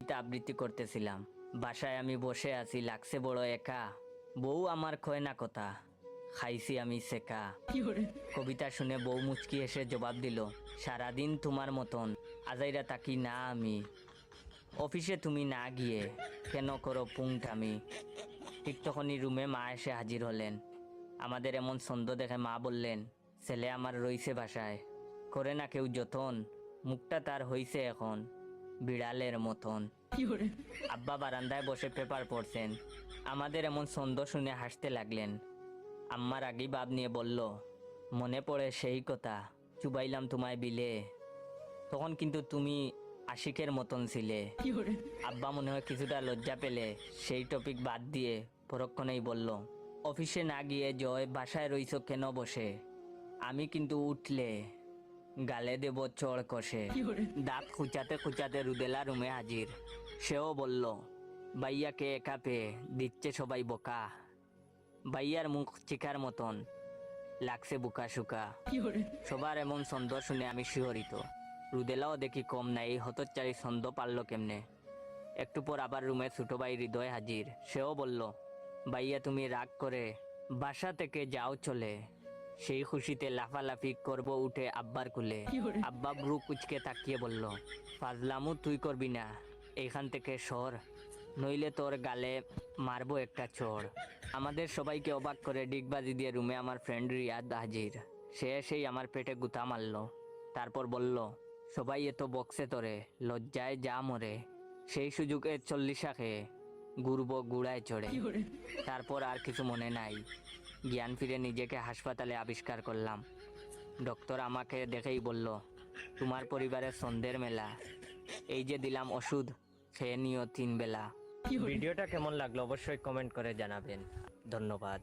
কবিতা আবৃত্তি করতেছিলাম। বাসায় আমি বসে আছি লাগছে বড় একা। বউ আমার কয় না কথা খাইছি আমি সেকা। কবিতা শুনে বউ মুচকি এসে জবাব দিল সারাদিন তোমার মতন আজাইরা তাকি না আমি। অফিসে তুমি না গিয়ে কেন করো পুংটামি ঠিক তখনই রুমে মা এসে হাজির হলেন। আমাদের এমন ছন্দ দেখে মা বললেন ছেলে আমার রইছে বাসায়। করে না কেউ যতন মুখটা তার হইছে এখন। বিড়ালের মতন। আব্বা বারান্দায় বসে পেপার পড়ছেন। আমাদের এমন ছন্দ শুনে হাসতে লাগলেন। আম্মার আগেই বাপ নিয়ে বলল মনে পড়ে সেই কথা চুবাইলাম তোমায় বিলে। তখন কিন্তু তুমি আশিকের মতন ছিলে। আব্বা মনে হয় কিছুটা লজ্জা পেলে সেই টপিক বাদ দিয়ে পরক্ষণেই বলল অফিসে না গিয়ে জয় বাসায় রইছ কেন বসে? আমি কিন্তু উঠলে গালে দেব চড় কষে। দাঁত খুঁচাতে খুঁচাতে রুদেলা রুমে হাজির। সেও বলল বাইয়াকে একা পেয়ে দিচ্ছে সবাই বোকা। বাইয়ার মুখ চিকার মতন লাগছে বুকা শুকা সবার এমন ছন্দ শুনে আমি শিহরিত। রুদেলাও দেখি কম নাই হতচ্চারি ছন্দ পারল কেমনে? একটু পর আবার রুমে ছোট ভাই হৃদয় হাজির। সেও বলল ভাইয়া তুমি রাগ করে বাসা থেকে যাও চলে। সেই খুশিতে লাফালাফি করব উঠে আব্বার কুলে। আব্বা ব্রু কুচকে তাকিয়ে বলল ফাজলামু তুই করবি না। এখান থেকে সর। নইলে তোর গালে মারবো একটা চোর। আমাদের সবাইকে অবাক করে ডিগবাজি দিয়ে রুমে আমার ফ্রেন্ড রিয়াদ হাজির। সে এসেই আমার পেটে গুতা মারলো। তারপর বলল সবাই এত বক্সে তোরে। লজ্জায় যা মরে। সেই সুযোগে চল্লিশা খেয়ে গুরব গুড়ায় চড়ে। তারপর আর কিছু মনে নাই। জ্ঞান ফিরে নিজেকে হাসপাতালে আবিষ্কার করলাম। ডক্টর আমাকে দেখেই বলল তোমার পরিবারের সন্ধ্যের মেলা। এই যে দিলাম ওষুধ খেয়ে নিও তিন বেলা। ভিডিওটা কেমন লাগল অবশ্যই কমেন্ট করে জানাবেন। ধন্যবাদ।